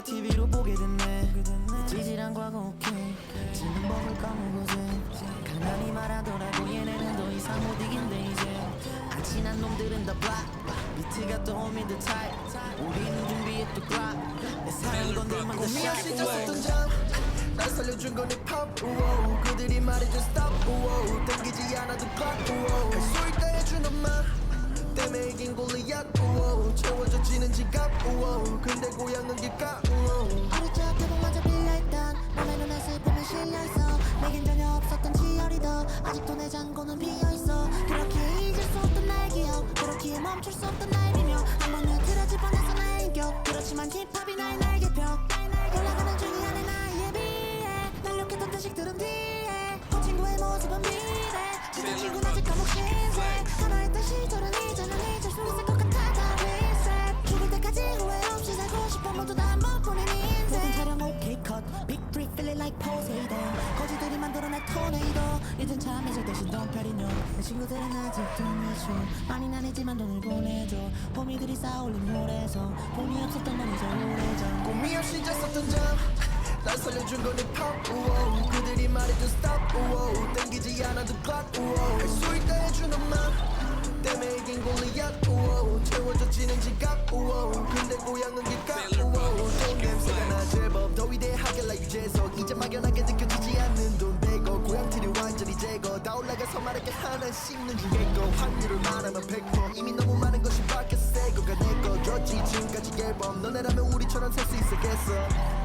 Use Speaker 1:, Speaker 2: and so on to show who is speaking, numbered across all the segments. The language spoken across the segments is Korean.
Speaker 1: 내가 TV로 보게 됐네. 찌질한 과거 오케이. 지는 법을 까먹어제 가난이 말하더라고 얘네는 더 이상 못 이긴대 이제. 안 친한 놈들은 다 black 비트가 또 홈인 the type 우리는 준비해 또 clock 내 사랑 건들면 더
Speaker 2: 없이
Speaker 1: shine
Speaker 2: 졌었던 잠날 살려준 건 힙합 우오 그들이 말해줘 stop. 우오 땡기지 않아도 clock 우오 할수 있다 해준 엄마. 때문에 이긴 골리앗. 우오 채워져 지는 지갑. 우오 근데 고향은 길가 우오
Speaker 3: 어릴 적 대본마저 빌려있던 너의 눈에 슬픔이 실려있어. 내겐 전혀 없었던 치어리더 아직도 내 잔고는 비어있어. 그렇게 잊을 수 없던 나의 기억 그렇게 멈출 수 없던 나의 비명 한번 흐트러질 뻔해서 나의 인격. 그렇지만 힙합이 나의 날개벽 올라가는 중이 안에 나의 비해 날렵했던 자식들은 뒤에. 그 친구의 모습은 미래. 지던 친구는 아직 감옥 신세 like Poseidon 거지들이 만들어낸 토네이도 이젠 참해질 대신 덤펴리뇨 내 친구들은 아직도 미쳐 많이 나뉘지만 돈을 보내줘. 호미들이 쌓아올린 노래서 돈이 없었던 건 이제 오래전.
Speaker 2: 꿈이 없이 잤었던 잠날 살려준 건 힙합 우오 그들이 말해줘 stop 우오 땡기지 않아도 clock 우오 할수 있다 해준 엄마 때문에 이긴 골리앗 우오 채워져 지는 지갑 우오 근데 고향은 길가 우오 유재석 이제 막연하게 느껴지지 않는 돈 대고 고향들이 완전히 제거. 다 올라가서 말할게 하나씩 있는 중에 거. 확률을 말하면 100% 이미 너무 많은 것이 바뀌었어 새 거가 내거. 줬지 지금까지 앨범. 너네라면 우리처럼 살 수 있었겠어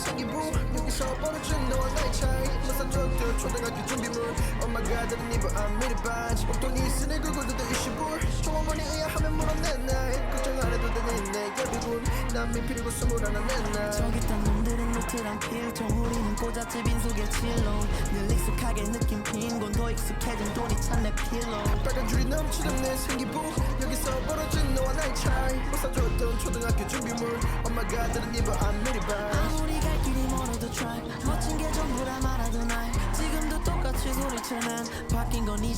Speaker 2: 생기부 여기서 벌어진 너와 나의 차이 무슨 적들 초등학교 준비물 엄마가 다른 입어 안 미리 반지 목돈이 있으니 더 일시불 종어머니 의아하면 물어내 날 걱정 안 해도 되는 내 예비군 난 민필이고 스물 하나 내날
Speaker 1: 저기 있던 놈들은 노트랑 필통 우리는 꼬잡지 빈속의 칠로 늘 익숙하게 느낀 빈곤 더 익숙해진 돈이 찬 내 필로
Speaker 2: 빨간 줄이 넘치던 내 생기부. 여기서 벌어진 너와 나의 차이. 무사줬던 초등학교 준비물. 엄마가 다른 입어 안 미리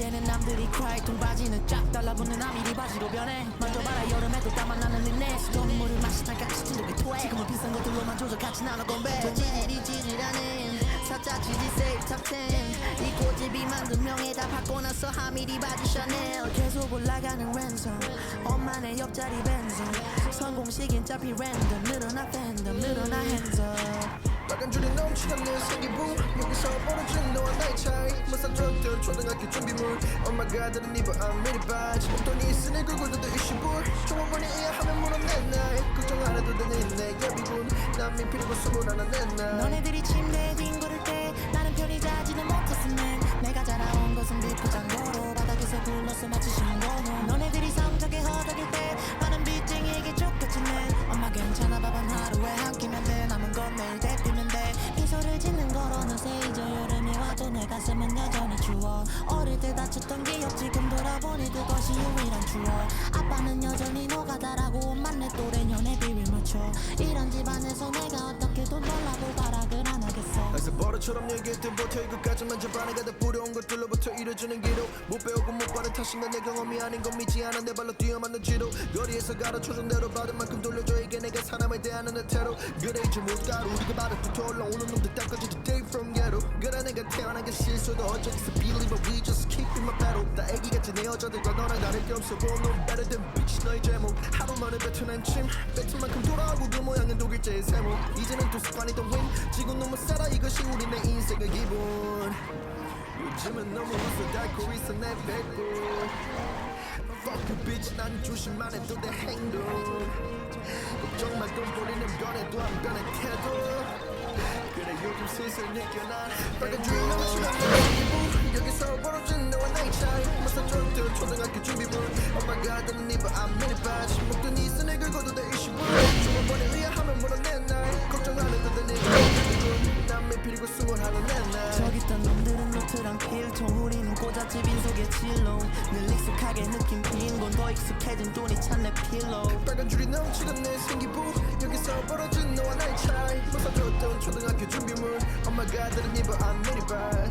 Speaker 1: 이제는 남들이 cry 통바지는 쫙 달라붙는 아미리 바지로 변해. 만져봐라 여름에도 땀안 나는 립네스 돈물을 마시다 같이 진동이 토해. 지금은 비싼 것들로만 조절 같이 나눠 건배. 저 찌질이 찌질하는 사짜 지지 세이브 탑10 이 고집이 만든 명예다 받고 나서 하미리 바지 샤넬 계속 올라가는 랜선 엄마네 옆자리 벤슨 성공식인 짜피 랜덤 늘어나 팬덤 늘어나 핸섬
Speaker 2: 빨간 줄이 넘치던 내 생기부 여기서 벌어진 너와 나의 차이. 무사줬던 초등학교 준비물. 엄마가 다른 입어 안 미리 반지. 목돈이 있으니 더 일시불 종업원이 의아하면 물어내 날 걱정 안 해도 되는 내 예비군. 난 민필이고 스물 하나 내날
Speaker 1: 너네들이 침대에 뒹굴을 때 나는 편히 자지는 못했으면 내가 자라온 것은 비포장도로 바닥에서 굴러서 마치 신고
Speaker 2: 버릇처럼 얘기했던 버텨 이것까지만 접안에 가다 뿌려온 것들로부터 이뤄지는 기록. 못 받은 탓인가 내 경험이 아닌 건 믿지 않아 내 발로 뛰어맞는 지로 거리에서 가르쳐준 대로 받은 만큼 돌려줘. 이게 내가 사람을 대하는 애태로. 그래 이제 못가루 우리가 말을 붙어 올라오는 놈들 땅까지 day from ghetto. 그래 내가 태어난 게 실수도 어쩌겠어. Believe it we just keep in my battle 다 애기같이 내 여자들과 너랑 다를 게 없어. Well no better than bitch 너의 제목. 하루 만에 뱉어낸 침. 뱉은 만큼 돌아오고 그 모양은 독일제의 세모 이제는 또 습관이 더윈 지금 너무 살아. 이것이 우리 내 인생의 기분 요즘은 너무 웃어 달고 있어 내 배꼽 Fuck you bitch. 난 조심만 해도 내 행동. 걱정 말돈 버리는 변해도 안 변해 태도. 그래 요즘 슬슬 느껴나 빨간 줄 넘치는 여기서 벌어진 너와 나의 차이. 무슨 줬던 초등학교 준비물. 엄마가 다는 입어 안 미리 바지 목돈이 있어 내 긁어도 돼 일시불 주머번에 의아하면 물어내 필이고 승원하는 내날
Speaker 1: 우리는 꽂아집 빈속에 칠로. 늘 익숙하게 느낀 빈곤 더 익숙해진 돈이 찬내 필로
Speaker 2: 빨간 줄이 넘치던 내 생기부. 여기서 벌어진 너와 나의 차이. 벗어줬던 초등학교 준비물. 엄마가 들은 입어 안 내리발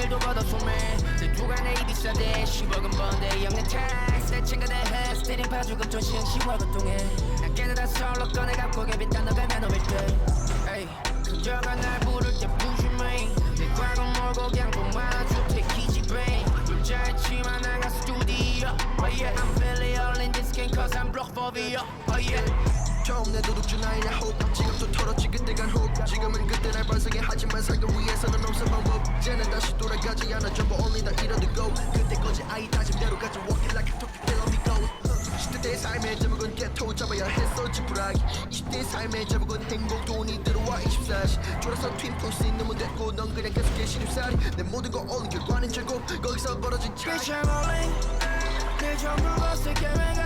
Speaker 4: 일도 받아 소매. 내 두간에 입이 싸대 10억은 번데 영내 텍스. 내 친구들 해 스테링 파주금 전 시행 10억은 통해. 난 깨달아 솔로 꺼내 갖고 개빈 단어 가면 오밀 때. 에이 그저가 날 부를 때 부심해 내 과거 몰고 그냥 좀 많아줄게 기집애 불자했지만 나가 스튜디오. Oh yeah I'm feeling all in this game cause I'm broke for the Oh yeah
Speaker 2: 처음 내 도둑주 나이냐 hope 지금도 털었지 그때 간 hope 지금은 그때 날 반성해. 하지만 살기 위해서는 없어 방법. 이제는 다시 돌아가지 않아. 전부 only 다 잃어두고 그때까지 아이 다짐대로 가지 walking like a talkie till me go. 10대의 삶의 제목은 개토 잡아야 했어 지푸라기. 20대의 삶의 제목은 행복 돈이 들어와 24시. 졸아서 있는 문 됐고 넌 그냥 계속해 시립살이. 내 모든 거 all 결과는 즐거움 거기서 벌어진 차이.
Speaker 4: 빛을 몰래 내 전부 계